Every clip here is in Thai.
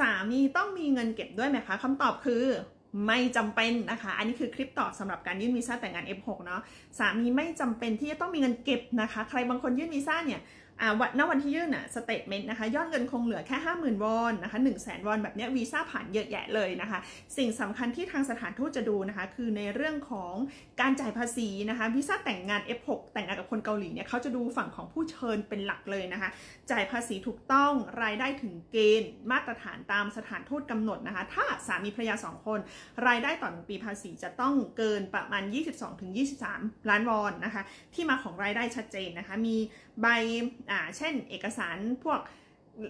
สามีต้องมีเงินเก็บด้วยไหมคะคำตอบคือไม่จำเป็นนะคะ อันนี้คือคลิปตอบสำหรับการยื่นวีซ่าแต่งงาน F6 เนาะ สามีไม่จำเป็นที่จะต้องมีเงินเก็บนะคะ ใครบางคนยื่นวีซ่าเนี่ย วันณวันที่ยื่นอะสเตทเมนต์นะคะยอดเงินคงเหลือแค่ 50,000 วอนนะคะ1 0 0 0 0 0 วอนแบบนี้วีซ่าผ่านเยอะแยะเลยนะคะ สิ่งสำคัญที่ทางสถานทูตจะดูนะคะ คือในเรื่องของการจ่ายภาษีนะคะวีซ่าแต่งงาน F6 แต่งงานกับคนเกาหลีเนี่ยเขาจะดูฝั่งของผู้เชิญเป็นหลักเลยนะคะ จ่ายภาษีถูกต้องรายได้ถึงเกณฑ์ มาตรฐานตามสถานทูตกำหนดนะคะ ถ้าสามีภรรยาสองคน รายได้ต่อหนึ่งปีภาษีจะต้องเกินประมาณ 22-23 ล้านวอนนะคะ ที่มาของรายได้ชัดเจนนะคะ มีใบอ่าเช่น เอกสารพวก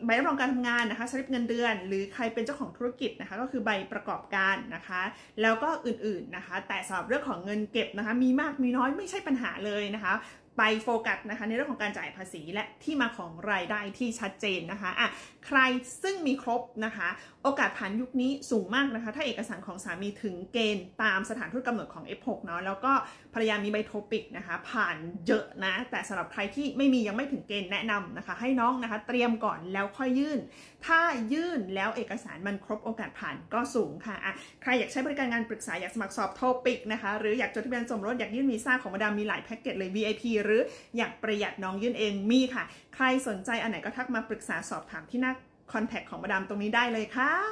ใบรับรองการทำงานนะคะสลิปเงินเดือน หรือใครเป็นเจ้าของธุรกิจนะคะก็คือใบประกอบการนะคะ แล้วก็อื่นๆนะคะ แต่สำหรับเรื่องของเงินเก็บนะคะ มีมากมีน้อยไม่ใช่ปัญหาเลยนะคะ ไปโฟกัสนะคะในเรื่องของการจ่ายภาษีและที่มาของรายได้ที่ชัดเจนนะคะอะใครซึ่งมีครบนะคะ โอกาสผ่านยุคนี้สูงมากนะคะ ถ้าเอกสารของสามีถึงเกณฑ์ตามสถานทูตกำหนดของ F6 เนาะแล้วก็ภรรยามีใบโทปิกนะคะ ผ่านเยอะนะ แต่สำหรับใครที่ไม่มียังไม่ถึงเกณฑ์แนะนำนะคะ ให้น้องนะคะ เตรียมก่อนแล้วค่อยยื่น ถ้ายื่นแล้วเอกสารมันครบโอกาสผ่านก็สูงค่ะอะใครอยากใช้บริการงานปรึกษาอยากสมัครสอบโทปิกนะคะหรืออยากจดทะเบียนสมรสอยากยื่นวีซ่าของมาดามมีหลายแพ็กเกจเลย VIP หรืออยากประหยัดน้องยื่นเองมีค่ะ ใครสนใจอันไหนก็ทักมาปรึกษาสอบถามที่หน้าคอนแทคของมาดามตรงนี้ได้เลยค่ะ